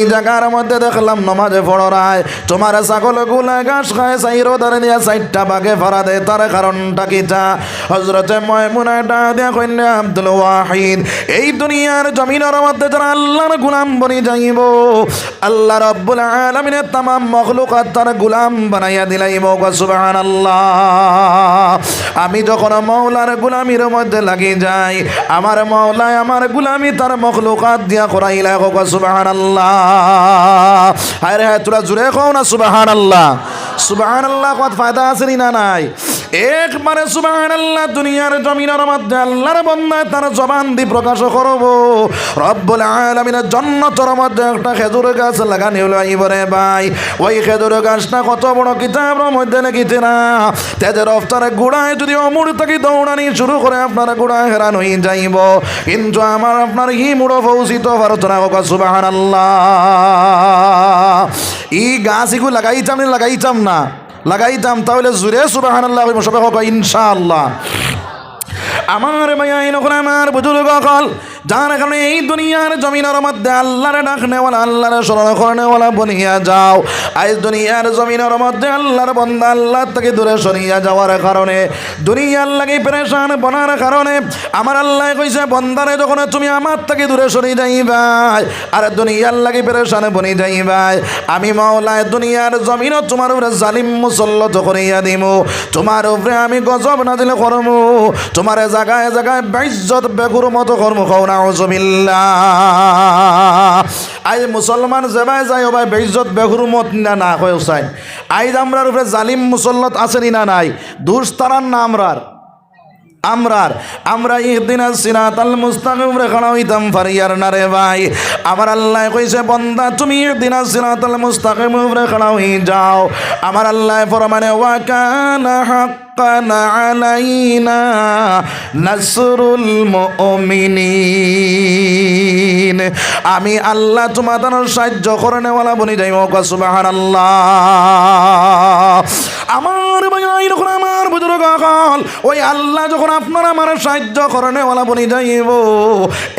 এই জায়গার মধ্যে দেখলাম নমাজে পড়ায় তোমার ছাগলগুলা ঘাস খায় সাইরো ধরে দিয়া সাইটটা বাগে ফরা দে তার কারণটা কি তা? হজরতে ময়মুনা ডা দিয়া কন্যা আব্দুল ওয়াহিদ, এই দুনিয়ার জমিনের মধ্যে যারা আল্লাহর গুলাম বনি যাইব, আল্লাহ রব্বুল আলমিনের তামাম মখলুকাত তার গুলাম বানাইয়া দিলাইব সুবহানাল্লাহ। আমি যখন মৌলার গুলামির মধ্যে লাগি যাই, আমার মৌলায় আমার গুলামি তার মখলুকাত দিয়া করাইলা হোক সুবাহান আল্লাহ হায় রে হায়, তোরা জুড়ে কও না সুবাহান আল্লাহ সুবাহান আল্লাহ কত ফায়দা আছে নি না নাই? একবারে সুবাহান আল্লাহ দুনিয়ার জমিনের মধ্যে আল্লাহর বন্ধায় তার জবান দি প্রকাশ করব। রব্বুল আলামিনের জন্নতর মধ্যে একটা খেজুর গাছ লাগানি হলো আইবরে ভাই ওই খেজুর গাছটা কত বড় কিতাবের মধ্যে লেগেছে না? তেজের রফতারে গুড়ায় যদি অমুর থেকে দৌড়ানি শুরু করে আপনার গুড়ায় হেরান হয়ে যাইব। কিন্তু আমার আপনার হি মুড়ো ফৌসিত ভারতরা হোক সুবাহান আল্লাহ ই গাছ ইগু লাগাইতাম না লাগাইতাম না। লাগাইতাম তাহলে জুড়ে সুবাহান আল্লাহ সবাই হোক ইনশাআল্লাহ। আমার ভাইয়া নখন আমার বুজুর্গ কল যার কারণে এই দুনিয়ার জমিনের মধ্যে আল্লাহরে ডাকনেওয়ালা আল্লাহরে স্মরণ করেনেওয়ালা বনিয়া যাও। আজ দুনিয়ার জমিনের মধ্যে আল্লাহর বন্দা আল্লাহ থেকে দূরে সরিয়া যাওয়ার কারণে, দুনিয়ার লাগে পরেশান বনার কারণে, আমার আল্লাহ কইছে, বন্দারে, যখন তুমি আমার থেকে দূরে সরি যাইবাই, আর দুনিয়ার লাগে পরেশান বনি যাইবাই, আমি মাওলায় দুনিয়ার জমিনও তোমার উপরে জালিম মুসল্লত করিয়া দিমু, তোমার উপরে আমি গজব না দিলে করমু, তোমার জায়গায় জায়গায় বাইজ্জত বেগুর মতো কর্ম খাও না আজ মুসলমান যেবাই যায় ভাই বেজত বেগুর মত না না কয় চাই আইজ আমরার উপরে জালিম, মুসল্লত আছে না নাই। দুস্তারান না আমরার। আমরার, আমরা ইহদিনা সিরাত আল মুস্তাকিম রে খানা হইতাম ফারিয়ার না রে ভাই। আমার আল্লাহ কইছে, বন্দা, তুমি ইহদিনা সিরাত আল মুস্তাকিম রে খানা হই যাও। আমার আল্লাহ ফরমানে ওয়া কানা হাক্কান আলাইনা নাসরুল মুমিনিন। আমি আল্লাহ তোমাদের সাহায্য করে নেওয়ালা বনি যাই মোকা সুবহানাল্লাহ। আমার যখন আমার বুজুর্গ কল ওই আল্লাহ যখন আপনার আমার সাহায্য করণে ওলা বনি যাইব।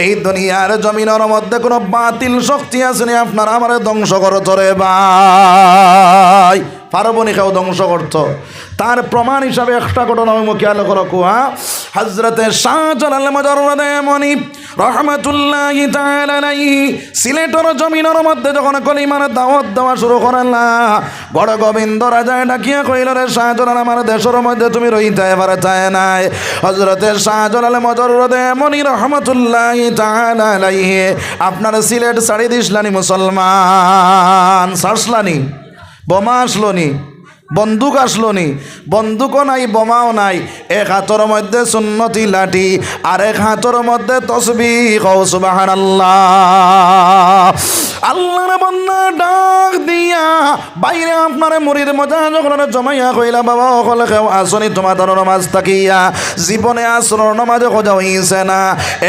এই দুনিয়ার জমিনের মধ্যে কোনো বাতিল শক্তি আছে নি, আপনার আমার ধ্বংস করো চরে ভাই। পারবনি কেউ ধ্বংস করত। তার প্রমাণ হিসাবে একটা ঘটনা আমি খেয়াল করো কুয়া হজরতে শাহজালাল রহমতুল্লাহ সিলেটর জমিনের মধ্যে যখন কলিমার দাওয়াত দেওয়া শুরু করালা, বড় গোবিন্দ রাজায় ডাকিয়া কইল, রে শাহজালাল, আমার দেশের মধ্যে তুমি রইতে এবার চায় নাই। হজরতে শাহজালাল মজরদে মনি রহমতুল্লাহ আপনার সিলেট ছাড়ি দিসলানি মুসলমান সারসলানি বোমা আসলো নি, বন্দুক আসলো নি, বন্দুকও নাই, বোমাও নাই, এক হাতর মধ্যে সুন্নতি লাঠি, আর এক হাতর মধ্যে তসবি কৌ সুবাহান আল্লাহ আল্লাহর বন্যা ডাক দিয়া, বাইরে আপনার মুড়ির মজা যখন জমাইয়া কইলা, বাবা, অকল কেউ আসনি তোমাদের নমাজ তাকিয়া, জীবনে আসর নমাজ খোঁজা হইছে না।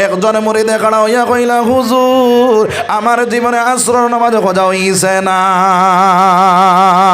একজন মুড়িদে কাড়া হইয়া কইলা, হুজুর, আমার জীবনে আসর নমাজ খোঁজা হইছে না।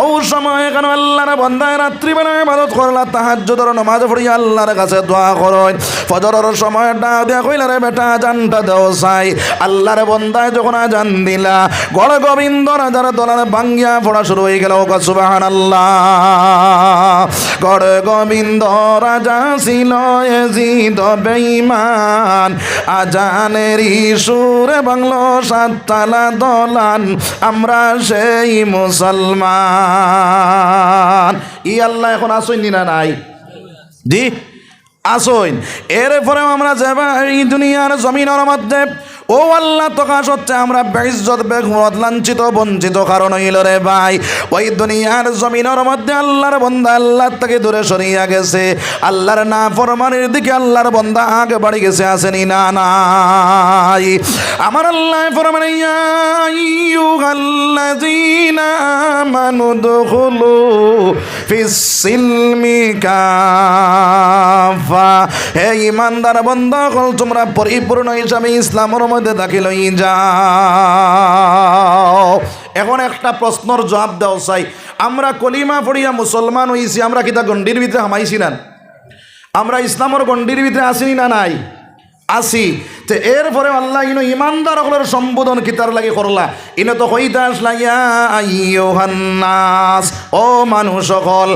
ও সময় কেন আল্লাহর বন্ধায় রাত্রিবেলা ইবাদত করলা তাহাজ্জুদের নামাজ পড়ি আল্লাহর কাছে দোয়া করুন ফজরের সময় ডাক দিয়া কইলা, রে বেটা জানটা দেও চাই আল্লাহর বন্ধায় যখন আজান দিলা গড় গোবিন্দ রাজার দলার ভাঙ্গিয়া পড়া শুরু হয়ে গেল সুবাহান আল্লাহ গড় গোবিন্দ রাজা ছিল এজিদ বেঈমান। আজানের সুরে বাংলো সাততালা দলান আমরা সেই মুসলমান। ই আল্লাহ এখন আসইনি না নাই? জি আসইন। এরপরেও আমরা যাবা এই দুনিয়ার জমিনের মধ্যে ও আল্লাহ প্রকাশ হচ্ছে আমরা বেইজ্জত বেগমত লাঞ্ছিত, বঞ্চিত, কারণ হইল রে ভাই। ওই দুনিয়ার জমিনের মধ্যে আল্লাহর বন্দা আল্লাহ থেকে দূরে সরিয়া গেছে। আল্লাহর না ফরমানের দিকে আল্লাহর বন্দা আগে বাড়ি গেছে, আসেনি না, নাই। আমার আল্লাহ ফরমানে আইয়ুহাল্লাযীনা আমানু দুখুলু ফিস সিলমি কাফা। হে ইমানদার বন্ধ কল তোমরা পরিপূর্ণ হিসাবে ইসলামের মধ্যে দাখিল হয়ে যাও। এখন একটা প্রশ্নর জবাব দেওয়া চাই। আমরা কলিমা পড়িয়া মুসলমান হইছি, আমরা কিতা গণ্ডির ভিতরে হামাইছি না? আমরা ইসলামের গণ্ডির ভিতরে আসিনি না নাই? আসি। তে এরপরে আল্লাহ ইনো ইমানদার হলের সম্বোধন কিতার লাগে করলা? ইনো তো হইতে আসলা ইয়া আইয়ুহান্নাস ও মানুষ সকল,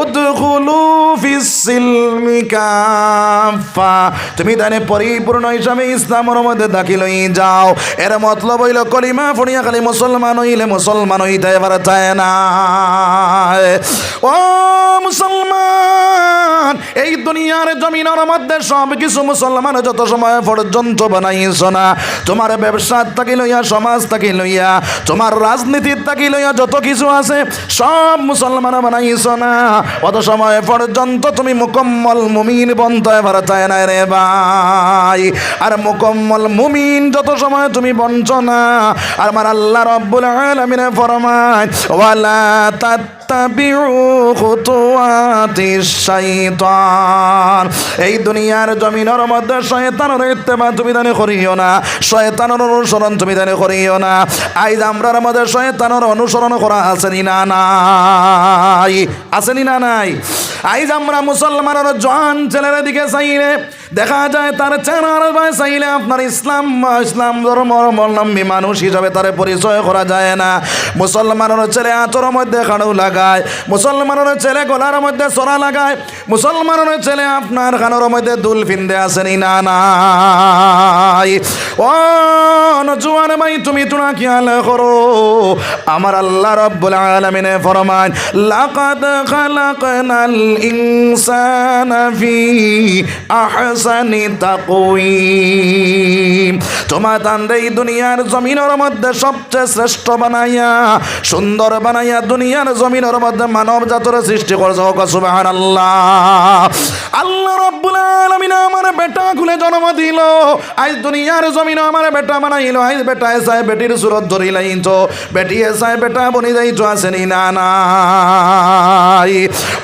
উদখুলু ফিসসিলমি কাফা তুমি তানে পরিপূর্ণ হিসাবে ইসলামের মধ্যে দাখিল হয়ে যাও। এর মতলব হইল, কলিমা ফড়িয়া খালি মুসলমান হইলে মুসলমান হইতে এবার চায় না। ও মুসলমান, এই দুনিয়ার জমিনের মধ্যে সব কিছু মুসলমান যত সময় পর্যন্ত বানাইছ না। তোমার ব্যবসার তাকি লইয়া, সমাজ তাকি লইয়া, তোমার রাজনীতির তাকি লইয়া যত কিছু আছে, সব মুসলমান বানাইছ না। অত সময় পর্যন্ত তুমি মুকম্মল মুমিন বন্ত এবার চায় না রে ভাই। আর মুকম্মল মুমিন যত সময় তুমি বঞ্চ না, আর আমার আল্লাহ রব্বুল আলামিনে ফরমায়, ওয়ালা শাইতান এই দুনিয়ার জমিনের মধ্যে শয়তানের ইত্তেবা তুমি জানি করিও না। শয়তানের অনুসরণ তুমি জানি করিও না। আইজ আমরার মধ্যে শয়তানের অনুসরণ করা আসেনি না নাই? আসেনি না নাই? আইজ আমরা মুসলমানের জোয়ান ছেলের দিকে চাইলে দেখা যায় তার চেনার ভাই চাইলে আপনার ইসলাম ইসলাম ধর্ম অবলম্বী মানুষ হিসাবে তার পরিচয় করা যায় না। মুসলমানের ছেলে আচর মধ্যে খাড়ু লাগায়। মুসলমানের ছেলে গলার মধ্যে সরা লাগায়। মুসলমানের ছেলে আপনার খানোর মধ্যে দুল ফিন্দে আসেনি, না ভাই, তুমি খেয়াল করো। আমার আল্লাহ রব্বুল আলামিনে ফরমান লাকাদ খালাকনাল ইনসানা ফি আহসানি তাকওয়িম। এই দুনিয়ার জমিনের মধ্যে সবচেয়ে শ্রেষ্ঠ বানাইয়া, সুন্দর বানাইয়া দুনিয়ার জমিনের মধ্যে মানব জাতর সৃষ্টি করছে। হোক, সুবহানাল্লাহ। আল্লাহ রব্বুল আলামিন আমার বেটা খুলে জন্ম দিল। আজ দুনিয়ার জমিন আমার বেটা বানাইল। আজ বেটা এসায় বেটির সুরত ধরি লাইছ বেটি এসায় বেটা বনি যাইছ আসেনি না, নাই।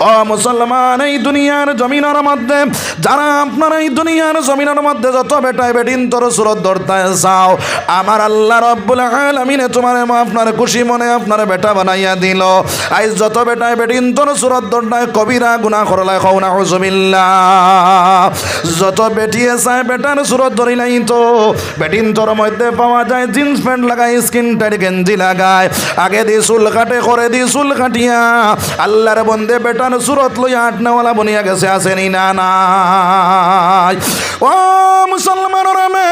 ও মুসলমান, এই দুনিয়ার জমিনের মধ্যে, যারা আপনার এই দুনিয়ার জমিনের মধ্যে যত বেটায় বেটিন তোর সুরত ধরতে চাও, আমার আল্লাহ রব্বুল আলামিনে তোমার আপনার খুশি মনে আপনার বেটা বানাইয়া দিল। আজ যত বেটায় বেটিন তোর সুরত ধরতায় কবিরা গুনাহ করলায় খৌনা হুজুবিল্লাহ যত বেটিয়ে চায় বেটার সুরত ধরি নাই তো। বেটিন তোর মধ্যে পাওয়া যায়, জিন্স প্যান্ট লাগায় স্কিন টাইট গেঞ্জি লাগায় আগে দি চুল কাটে করে দি চুল কাটিয়া। আল্লাহর বন্দে বেটার সুরত লইয়া আটনাওয়ালা বনিয়া গেছে আসেনি না নাই। ও মুসলমানের মে,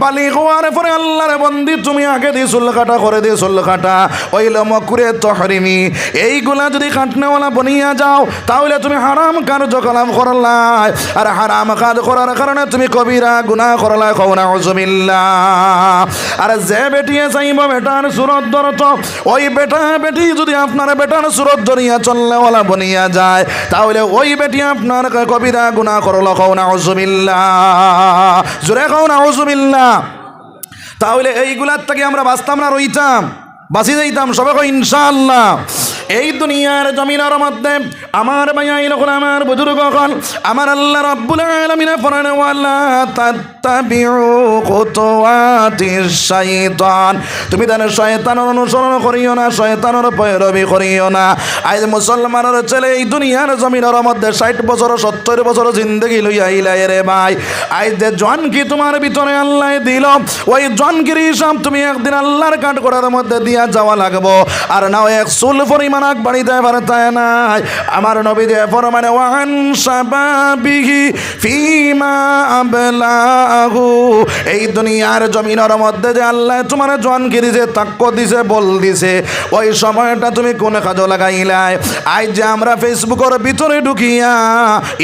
বালি হওয়ার পরে আল্লাহর বন্দি, তুমি আগে দি চুল কাটা করে দি চুল কাটা। ওইল মকুরে তহরিমি এইগুলা যদি কাটনেওয়ালা বনিয়া যাও, তাহলে তুমি হারাম কার্যকলাপ করলাই আর হারাম কাজ করার কারণে তুমি কবিরা গুনাহ করলাই কওনা উজুবিল্লাহ আর যে বেটিয়ে চাইব বেটার সুরত ধরত, ওই বেটা বেটি যদি আপনার বেটার সুরত ধরিয়া চললেওয়ালা বনিয়া যায়, তাহলে ওই বেটি আপনার কবিরা গুনাহ করল কওনা উজুবিল্লাহ জোরে কওনা উজুবিল্লাহ তাহলে এইগুলার থেকে আমরা বাঁচতাম না, রইতাম। বাঁচি যাইতাম সবাই ইনশাআল্লাহ। এই দুনিয়ার জমিনের মধ্যে আমার ভাইয়াই লোকল আমার বুজুর্গ হল আমার আল্লাহ রব্বুল আলামিনে ফরান শাইতান। তুমি তার শয়তানের অনুসরণ করিও না, শয়তানের পয়রবি করিও না। আজ মুসলমানের ছেলে এই দুনিয়ার জমিনের মধ্যে ষাট বছর, সত্তর বছর জিন্দগি লইয়া আইলাই রে ভাই। আজ যে জন কি তোমার ভিতরে আল্লাহ দিল, ওই জনগিরি হিসাব তুমি একদিন আল্লাহর কাঠ করার মধ্যে দিয়া যাওয়া লাগবো। আর নাও এক চুল পরিমাণ আগ বাড়িতে পারতে নাই। আমার নবী দে ফরমানে, ওয়ান সাবাবিহি ফিমা আবলাহু। এই দুনিয়ার জমিনের মধ্যে যে আল্লাহ তোমার জনগিরি যে তাক্ক দিছে, বল দিছে, ওই সময়টা তুমি কোন কাজে লাগাইলাই। আজ যে আমরা ফেসবুকের ভিতরে ঢুকিয়া,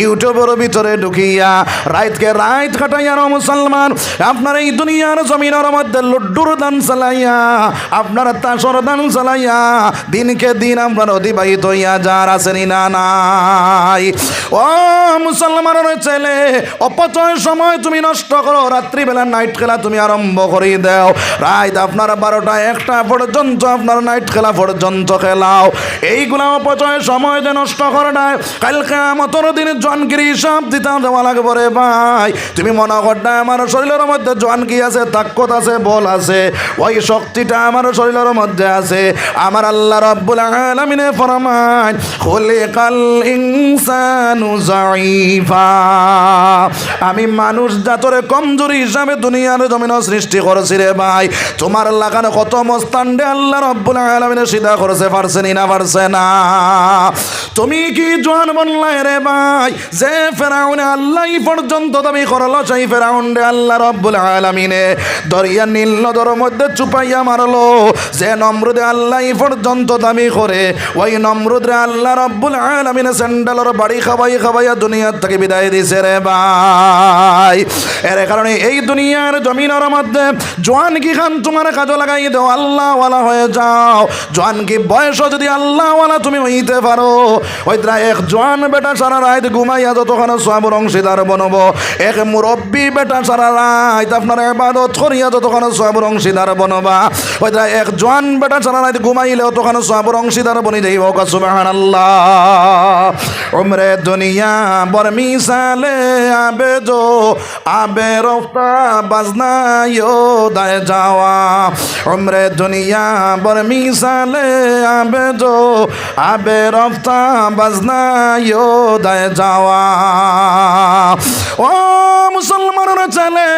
ইউটিউবের ভিতরে ঢুকিয়া, রাইতকে রাইত কাটাইয়া র মুসলমান, আপনার এই দুনিয়ার জমিনের মধ্যে লুড্ডুর দান চালাইয়া, আপনার তাসর দান চালাইয়া, দিনকে দিন আপনার অতিবাহিত হইয়া যার আসেনি না নাই। ও মুসলমানের ছেলে, অপচয় সময় তুমি নষ্ট করো, রাত্রিবেলা নাইট খেলা তুমি আরম্ভ করে দাও। রাত আপনার বারোটা, একটা পর্যন্ত আপনার নাইট খেলা পর্যন্ত খেলাও। এইগুলা অপচয় সময় যে নষ্ট করে নাই, কালকে আমতর দিন জনগিরি হিসাব দিতে দেওয়া লাগবে রে ভাই। তুমি মনে করটা আমার শরীরের মধ্যে জন কি আছে, তাক্কত আছে, বল আছে। ওই শক্তিটা আমার শরীরের মধ্যে আছে। আমার আল্লাহ রব্বুল আলামিনে ফরমান খুলে খুলিকাল ইনসানু জাইফা আমি মানুষ জাতরে কমজোরি হিসাবে দুনিয়ার জমিন সৃষ্টি করেছি রে ভাই। তোমার লাগানো কত মস্তান্ডে আল্লাহ রব্বুল আলামিনের সিধা করেছে, পারছে না পারছে না? তুমি কি জোয়ান বনলাই রে ভাই? যে ফেরাউনে আল্লাহ পর্যন্ত দাবি করল, সেই ফেরাউন রে আল্লাহ রব্বুল আলামিনে দরিয়া নীল নদর মধ্যে চুপাইয়া মারলো। যে নমরুদে আল্লাহ পর্যন্ত দাবি করে ওই নমরুদ রে আল্লাহ রব্বুল স্যান্ডেলের বাড়ি খাবাই দুনিয়ার থেকে বিদায় দিছে রে ভাই। এর কারণে এই দুনিয়ার জমিনের মধ্যে জোয়ান কি খান তোমার কাজে লাগাই দাও, আল্লাহওয়ালা হয়ে যাও। জোয়ান কি বয়স যদি আল্লাহওয়ালা তুমি হইতে পারো ওই এক জোয়ান বেটা সারা রাত ঘুমাইয়া যতক্ষণ সবর অংশীদার বনব, এক মুরব্বী বেটা সারা রাত আপনার এবাদত করিয়া যতক্ষণ সবর অংশীদার বনবা ওই এক জোয়ান বেটা সারা রাত ঘুমাইলেও তখন সবর অংশীদার বনি যাইব সুবাহান আল্লাহ উমরে দুনিয়া বর মিসালে আবে জো আবে রফতা বাজনা ইয়ো দায় যাওয়া। উমরে দুনিয়া বর মিসালে আবে জো আবে রফতা বাজনা ইয়ো দায় যাওয়া। ও মুসলমানের চলে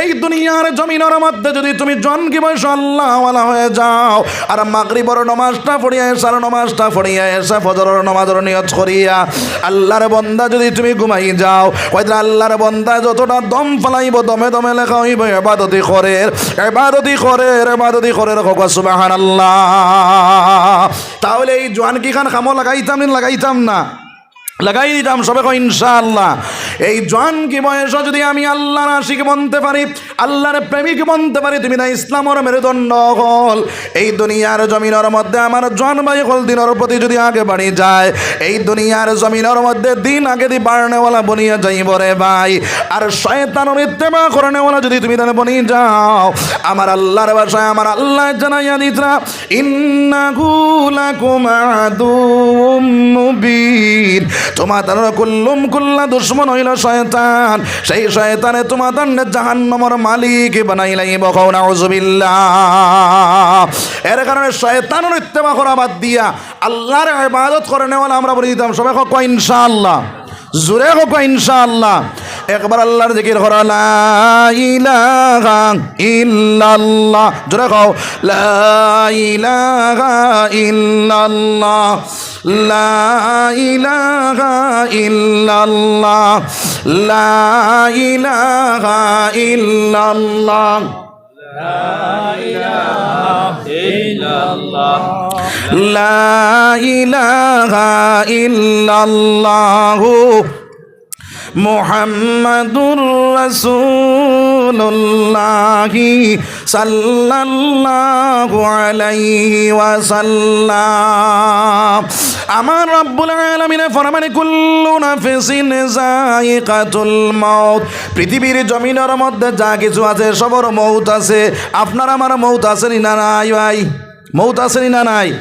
এই দুনিয়ার জমিনের মধ্যে যদি তুমি জনকি বয়স আল্লাহওয়ালা হয়ে যাও, আর মাগরিবর নমাজটা পড়িয়া এসার নমাজটা পড়িয়া এসা ফজরের নমাজের নিয়ত করিয়া, আল্লাহর বন্দা যদি তুমি ঘুমাই যাও ওই আল্লাহর বন্দা যতটা দম ফেলাইব, দমে দমে লেখা হইব, এবাদতি করে এবাদতি করে এবাদতি করে রেখো সুবাহান আল্লাহ তাহলে এই জোয়ান কি খান খামো লাগাইতাম লাগাইতাম না। লাগাই দিতাম সবে কয় ইনশাআল্লাহ। এই জন কি বয়স যদি আমি আল্লাহর আশিক বনতে পারি, আল্লাহর প্রেমিক বনতে পারি, তুমি না ইসলামর মেরুদণ্ড হল। এই দুনিয়ার জমিনের মধ্যে আমার জন ভাই হল দিনের প্রতি যদি আগে বাড়ি যায়, এই দুনিয়ার জমিনের মধ্যে দিন আগে দি বাড়নেওয়ালা বনিয়া যাইব রে ভাই। আর শয়তানোর ইত্তেমা করনেওয়ালা যদি তুমি তাহলে বনি যাও। আমার আল্লাহর বাসায় আমার আল্লাহ জানাইয়া দিতরা, ইন্নাহু লাকুম আদুউম মুবিন। তোমাদের কুল্লুম কুল্লা দুশ্মন হইল শয়তান। সেই শয়তানে তোমাদের জাহান্নমর মালিক বানাইলাই নাউজুবিল্লাহ। এর কারণে শয়তানের ইত্তেমা করা বাদ দিয়া আল্লাহর ইবাদত করে নেওয়ালা আমরা বলে দিতাম, সবাই হোক ইনশাআল্লাহ। জুরে হোক ইনশাআল্লাহ। একবার আল্লাহর জিকির করা, লা ইলাহা জোরে কও, লা ইলাহা ইল্লাল্লাহ, লা ইল্লাল্লাহ লা ইল্লাল্লাহ। ইলাহা ইল্লাল্লাহু। মুহাম্মাদুর রাসূলুল্লাহ সাল্লাল্লাহু আলাইহি ওয়াসাল্লাম। আমার রব্বুল আলামিনে ফরমানে কুল্লু নাফিসিন যায়িকাতুল মাউত। পৃথিবীর জমিনের মধ্যে যা কিছু আছে, সবার মৌত আছে। আপনার আমার মৌত আছে নি নাই ভাই? মৌত আছে নি না নাই?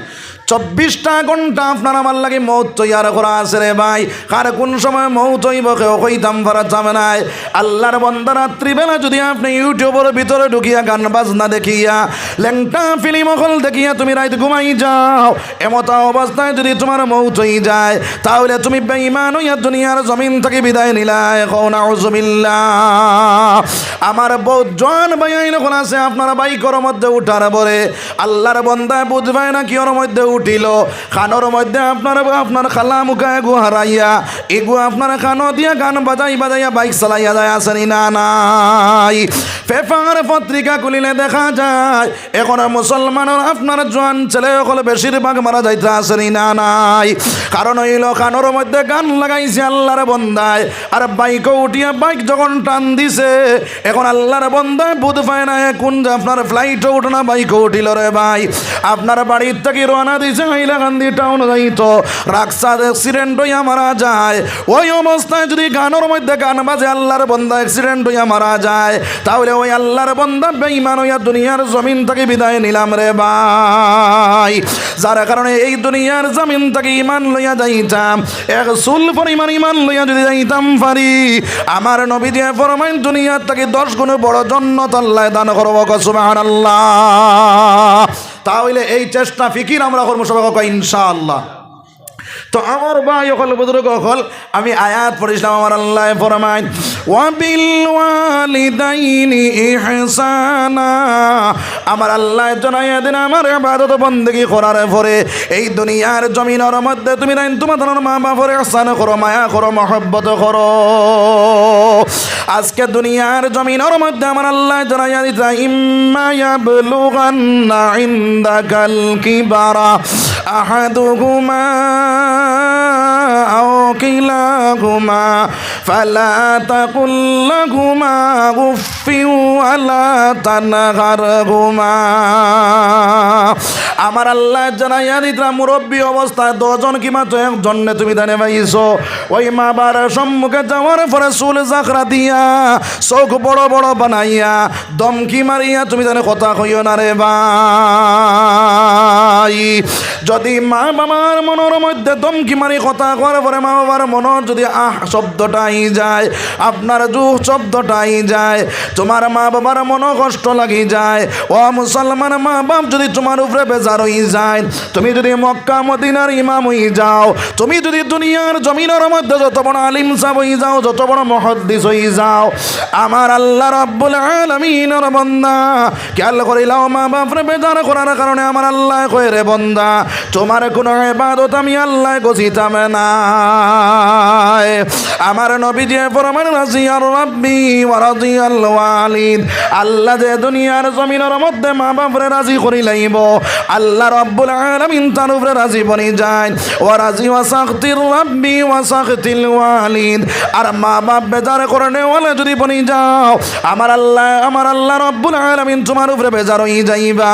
চব্বিশটা ঘণ্টা আপনার আমার লাগে মৌত তৈয়ার করা আছে রে ভাই। কার কোন সময় মৌত হইব কেউ কইতাম পারা যাবে নাই আল্লাহর বন্দা রাত্রিবেলা যদি আপনি ইউটিউবের ভিতরে ঢুকিয়া গান বাজনা দেখিয়া, ল্যাংটা ফিল্ম হল দেখিয়া তুমি রাত ঘুমাই যাও। এমতা অবস্থায় যদি তোমার মৌত হয়ে যায়, তাহলে তুমি বেঈমান হইয়া দুনিয়ার জমিন থেকে বিদায় নিলাই। এখন আমার বহুত জন ভাই যখন আছে, আপনার বাইকর মধ্যে উঠার পরে। আল্লাহর বন্দায় বুঝবাই না কি ওর মধ্যে উঠিল খানোর মধ্যে আপনার আপনার খালা মুখায় গু হারাইয়া, এগু আপনার খানো দিয়া গান বাজাই বাজাইয়া বাইক চালাইয়া যায় আসেনি না নাই? পেপার পত্রিকা খুলিলে দেখা যায়, এখন মুসলমানের আপনার জোয়ান ছেলে সকলে বেশিরভাগ মারা যাইতে আসেনি না নাই? কারণ হইল খানোর মধ্যে গান লাগাইছে আল্লাহর বন্দায়, আর বাইকও উঠিয়া বাইক যখন টান দিছে, এখন আল্লাহর বন্দায় বুধ পায় না কোন আপনার ফ্লাইটও উঠো না, বাইকও উঠিল রে ভাই। আপনার বাড়ির থেকে রোয়ানা টাউন যায়। ওই যদি মধ্যে গান বাজে বন্দা যায়। তাহলে দুনিয়ার জমিন থেকে বিদায় নিলাম রে ভাই। যার কারণে এই দুনিয়ার জমিন থেকে ইমান লইয়া যাইতাম। এক সুল পরিমাণ ইমান লইয়া যদি যাইতাম পারি। আমার নবী দিয়ে ফরমাইন, দুনিয়ার থেকে দশ গুণ বড় জন্য তল্লায় দান করব সুবাহ আল্লাহ তাহলে এই চেষ্টা ফিকির আমরা করব সবাই তো আমার ভাই অকল বুজুর্গ অকল আমি আয়াত পড়িছিলাম, আমার আল্লাহ ফরমাইন ওয়াবিল ওয়ালিদাইনি আমার আল্লাহ জানাইয়া দিন, আমার ইবাদত বন্দেগী করার পরে এই দুনিয়ার জমিনের মধ্যে তুমি নাই তোমাদের মা বাপের ইহসান করো, মায়া করো, মহব্বত করো। আজকে দুনিয়ার জমিনের মধ্যে আমার আল্লাহ জানাইয়া দিতা ইম্মা ইয়াবলুগান্না ইনদাকাল কিবারা আহাদুহুমা আও কিলাহুমা ফালা তাকুল লাহুমা উফিন ওয়ালা তানহারহুমা আমার আল্লাহ জানাইয়া দিতরা মুরব্বী অবস্থায় দশজন কিংবা তো একজনে তুমি জানে পাইছো? ওই মা বার সম্মুখে যাওয়ার পরে চুল জাকরা দিয়া চোখ বড় বড় বানাইয়া দমকি মারিয়া তুমি জানে কথা কইও না রে ভাই। যদি মা বাবার মনের মধ্যে দমকি মারি কথা করার পরে মা বাবার মনের যদি আহ শব্দটাই যায়, আপনার জু শব্দটাই যায়, তোমার মা বাবার মন কষ্ট লাগি যায়, ও মুসলমান মা বাপ যদি তোমার উপরে বেজার হয়ে যায়, তুমি যদি মক্কা মদিনার ইমাম হয়ে যাও, তুমি যদি দুনিয়ার জমিনের মধ্যে যত বড় আলিম সাহ হয়ে যাও, যত বড় মহদ্দিস হয়ে যাও, আমার আল্লাহ রব্বুল আলমিনের বন্দা, খেয়াল করিলাও মা বাপরে বেজার করার কারণে আমার আল্লাহ কয়ে রে বন্দা, তোমার কোনো এবাদত আমি আল্লাহ গছিতাম না আমার নবী যে ফরমান রাজিয়ার রাব্বি ওয়া রাজিয়াল ওয়ালিদ। আল্লাহ যে দুনিয়ার জমিনের মধ্যে মা বাপরে রাজি করি লাইব, আল্লাহ রব্বুল আলামিন তার উপরে রাজি বনি যায়। ওয়া রাজি ওয়া সাখতির রাব্বি ওয়া সাখতিল ওয়ালিদ। আর মা বাপ বেজার করে ওয়ালা যদি বনি যাও, আমার আল্লাহ আমার আল্লাহ রব্বুল আলামিন তোমার উপরে বেজার হয়ে যাইবা।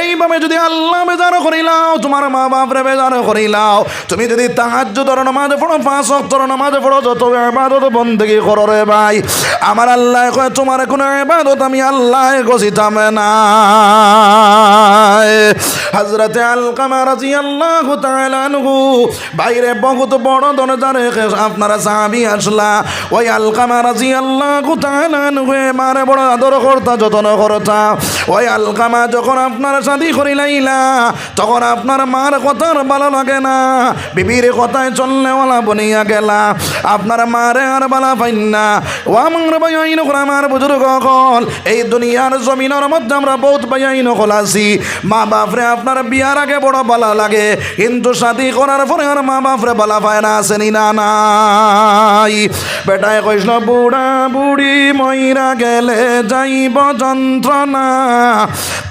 এইভাবে যদি আল্লাহ বেজার করিলাও, তোমার মা বাপরে বেজার করিলাও, তুমি যদি তাহাজ্জু ধরো নামাজে পড়ো, পাঁচ অক্তর নামাজে পড়ো, যত ইবাদত বন্দেগী করো রে ভাই। আমার আল্লাহ কয়, তোমার কোনো ইবাদত আমি আল্লাহ গছিতাম না হজরতে আলকামা রাজি আল্লাহ তালানহু বাইরে বহুত বড় দরজারে আপনারা সাহাবি আসলা। ওই আলকামা রাজি আল্লাহ তালানহু মারে বড় আদর করতা, যতন করতা। ওই আলকামা যখন আপনার শাদি করিলাইলা তখন আপনার মার কথার ভালো লাগে না। বিবির কথায় চললেওয়ালা বনিয়া গেলা, আপনার মারে আর বালা পাইন না। ও আমার বাইন আমার বুজুর্গ কল এই দুনিয়ার জমিনের মধ্যে আমরা বহুত বাইন কল আছি। মা বাপরে, আপনার বিয়ার আগে বড় বালা লাগে, কিন্তু শাদি করার পরে আর মা বাপরে বালা পায় না আসেনি না নাই? বেটায় কইসল বুড়া বুড়ি ময়রা গেলে যাইব যন্ত্রণা।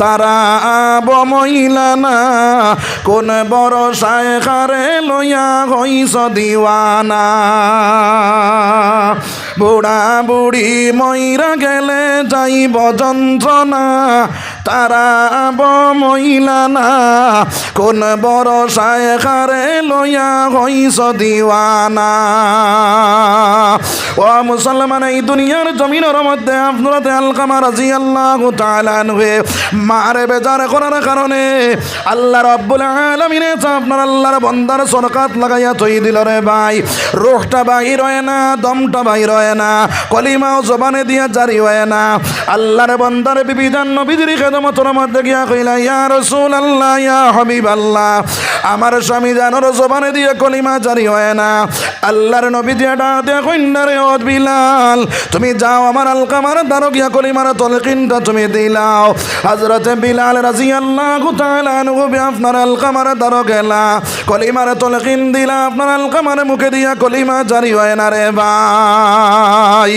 তারা আব মহিলা না, কোন বড় সায়খারে লইয়া হইস দিওয়ানা। বুড়া বুড়ি ময়রা গেলে যাইব যন্ত্রণা তারা আব মহিলা না। কোন বড় সায়খারে লইয়া হইস দিওয়ানা। ও মুসলমান, এই দুনিয়ার জমিনের মধ্যে আপনারা আলকামা রাজি আল্লাহ তালানহে মারে বেজার করার কারণে আল্লাহ রব্বুল আলমিনে আপনার আল্লাহর বন্দার সরকাত লাগাইয়া তৈ দিল রে ভাই। রোহটা বাহির হয় না, দমটা বাহির হয় না, কলিমাও জবানে দিয়া জারি হয় না। আল্লাহর বন্দার বিবিধান নবীদের আমার স্বামী জানোর জবানে দিয়ে কলিমা জারি হয় না। আল্লাহর নবী দিয়ে ডা দিয়ে কন্যারে ওদ বিলাল, তুমি যাও আমার আলকামার দ্বারো গিয়া কলিমার তলকিনটা তুমি দিলাও। হজরতে বিলাল রাজি আল্লাহ তালানুবি আপনার আলকামার দ্বারো গেলা। কলিমার তলকিন দিলা, আপনার আলকামার মুখে দিয়া কলিমা জারি হয় না রে ভাই।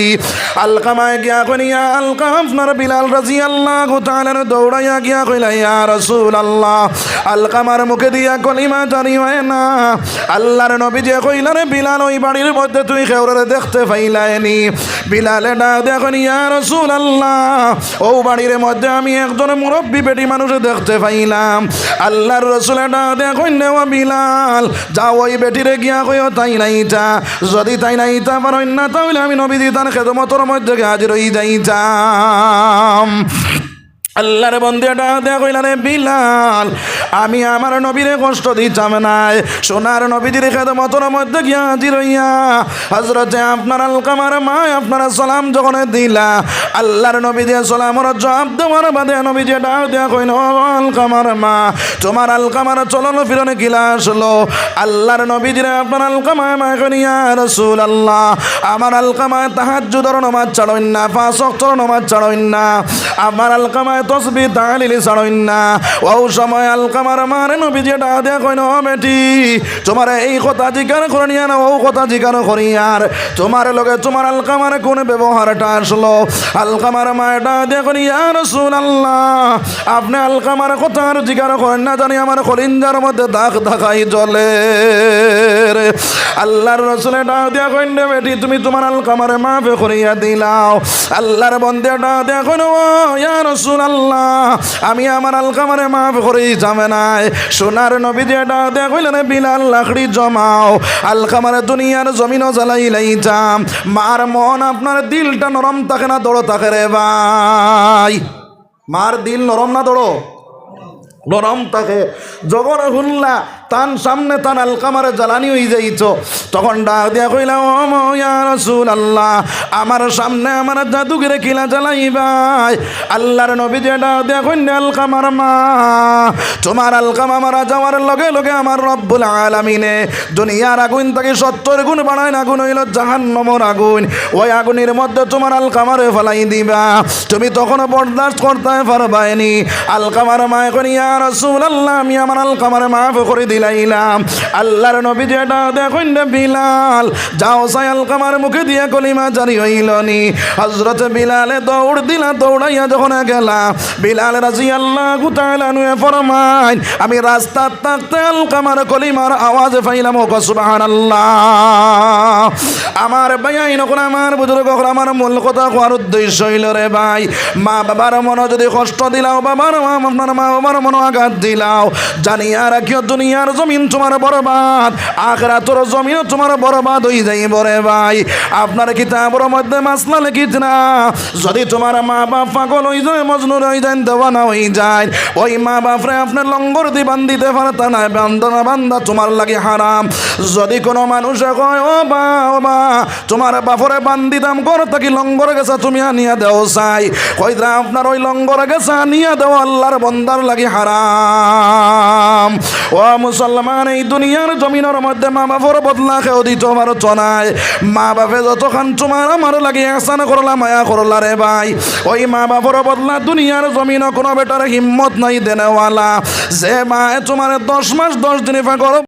আলকামায় গিয়া কইয়া, আলকা আপনার বিলাল রাজি আল্লাহ তালার দৌড়াইয়া গিয়া কইলা, ইয়া রসুল আল্লাহ আলকামার মুখে দিয়া কলিমা জানি হয় না। আল্লাহর নবী যে কইলা রে, বিলাল, ওই বাড়ির মধ্যে তুই খেউরে দেখতে পাইলাইনি। বিলালে ডা দেখুন ইয়া রসুল আল্লাহ ও বাড়ির মধ্যে আমি একজন মুরব্বী বেটি মানুষ দেখতে পাইলাম। আল্লাহর রসুলে ডা দেখুন নেওয়া বিলাল যা ওই বেটিরে গিয়া কইও, তাই নাইতা যদি তাই নাইতা পারেন না তাহলে আমি নবী দিতার খেদমতর মধ্যে হাজির হয়ে যাইতাম। আল্লাহর দেয়া কইলা রে বিলাল, আমি আমার নবীরে কষ্ট দিতাম নাই, সোনার নবীজির খেদমতর মধ্যে গিয়া হাজির হজরতে আপনার আলকামার মা আপনারা সালাম যখন দিলা, আল্লাহর নবী দিয়ে সালামর জবাব দেওয়ার বাদে নবীজি ডাক দেয়া কইন আলকামার মা, তোমার আলকামার চলন ফিরনে কিলা আসলো, আল্লাহর নবীজিরে আপনার আলকামায় মা করিয়া রসুল আল্লাহ আমার আলকামায় তাহাজ্জুদর নমাজ ছাড়ইন না, পাঁচ অক্টর নমাজ ছাড়ইন না, আমার আলকামায় তসবি তালিলি ছাড়ইন না ও সময় আলকামার মারে নবীজি ডাক দেয়া বেটি, তোমার এই কথা জিজ্ঞার করিয়া না, ও কথা জিজ্ঞার করিয়ার তোমার লগে তোমার আলকামার কোন ব্যবহারটা আসলো? আলকামার মায়ের ডাক দেয়া করিয়া রসুল আল্লাহ আপনি আলকামার কথা আর জিজ্ঞার করেন না, জানি আমার কলিঞ্জার মধ্যে দাগ দাগাই জলে আল্লাহর রসুলে ডাক দেয়া কইন বেটি, তুমি তোমার আলকামারে মাফে করিয়া দিলাও। আল্লাহর বন্দে ডাক দেয়া কইন, ও ইয়া রসুল আল্লাহ, আমি আমার আলকামারে মাফ করি যাবে নাই। সোনার নবী দেয়া কইলেন বিলাল লাকড়ি জমাও। আলকামারে দুনিয়ার জমিনও জ্বালাই লাইতাম। মার মন আপনার দিলটা নরম থাকে না, দড়ো থাকে রে ভাই। মার দিল নরম না দড়ো? নরম থাকে। যখন শুনলা তান সামনে তান আলকামারে জ্বালানি হয়ে যাইছ তখন ডাক দিয়া কইলা, ও ময়া রসুল আল্লাহ আমার সামনে আমার জাদুগিরে কিলা জ্বালাই ভাই আল্লাহর নবী যে ডাক দিয়া কইন আলকামার মা, তোমার আলকামা মারা যাওয়ার লগে লগে আমার রব্বুল আলামিনে দুনিয়ার আগুন থেকে সত্তর গুণ বাড়ায় আগুন হইল জাহান জাহান্নমর আগুন। ওই আগুনের মধ্যে তোমার আলকামারে ফেলাই দিবা। তুমি তখন বরদাস্ত করতে পারবাইনি আলকামার মায় করিয়া রসুল আল্লাহ আমি আমার আলকামার মাফ করে দিলাইলাম। আল্লাহর নবী যেটা দেখুন বিলাল, যাও সাই আলকামার মুখে দিয়ে কলিমা জারি হইল নি হজরত বিলালে দৌড় দিলা, দৌড়াইয়া যখন গেলা, বিলাল রাজি আল্লাহ গুতালানুয়ে ফরমাইন, আমি রাস্তা থাকতে আলকামার কলিমার আওয়াজ পাইলাম, ও সুবহান আল্লাহ আমার ভাই নকল আমার বুজুর্গ আমার মূল কথা কোয়ার উদ্দেশ্য হইল রে ভাই, মা বাবার মনে যদি কষ্ট দিলাও, বাবার মা বাবার মনে আঘাত দিলাও, জানিয়া রাখিও দুনিয়ার জমিন তোমার বরবাদ। আখরা তোর জমিনও তোমার বরবাদ হয়ে যাইব রে ভাই। আপনার কিতাবের মধ্যে মাসলা লিখিত না। যদি তোমার মা বাপ পাগল হয়ে যায়, মজনুর হয়ে যায়, দেওয়ানা হয়ে যায়, ওই মা বাপরে আপনার লঙ্গর দি বান্দিতে পারতা না বান্দনা বান্দা তোমার লাগে হারাম। যদি কোনো মানুষে কয়, ও বা ও বা তোমার বাপরে বান্দি দাম কর তাকি লঙ্গর গেছা তুমি আনিয়া দেও চাই কইরা আপনার ওই লঙ্গর গেছা আনিয়া দেও, আল্লাহর বন্দার লাগে হারাম। ও মুসলমান এই দুনিয়ার জমিনের মধ্যে মা বাপর বদলা খেয়েও দিত আমার চনায় মা বাপে যতক্ষণ তোমার আমার লাগে আসান করলা, মায়া করলা রে ভাই। ওই মা বাপর বদলা দুনিয়ার জমিন কোনো বেটার হিম্মত নাই দেনেওয়ালা। যে মায়ে তোমার দশ মাস দশ দিনে ফাঁকর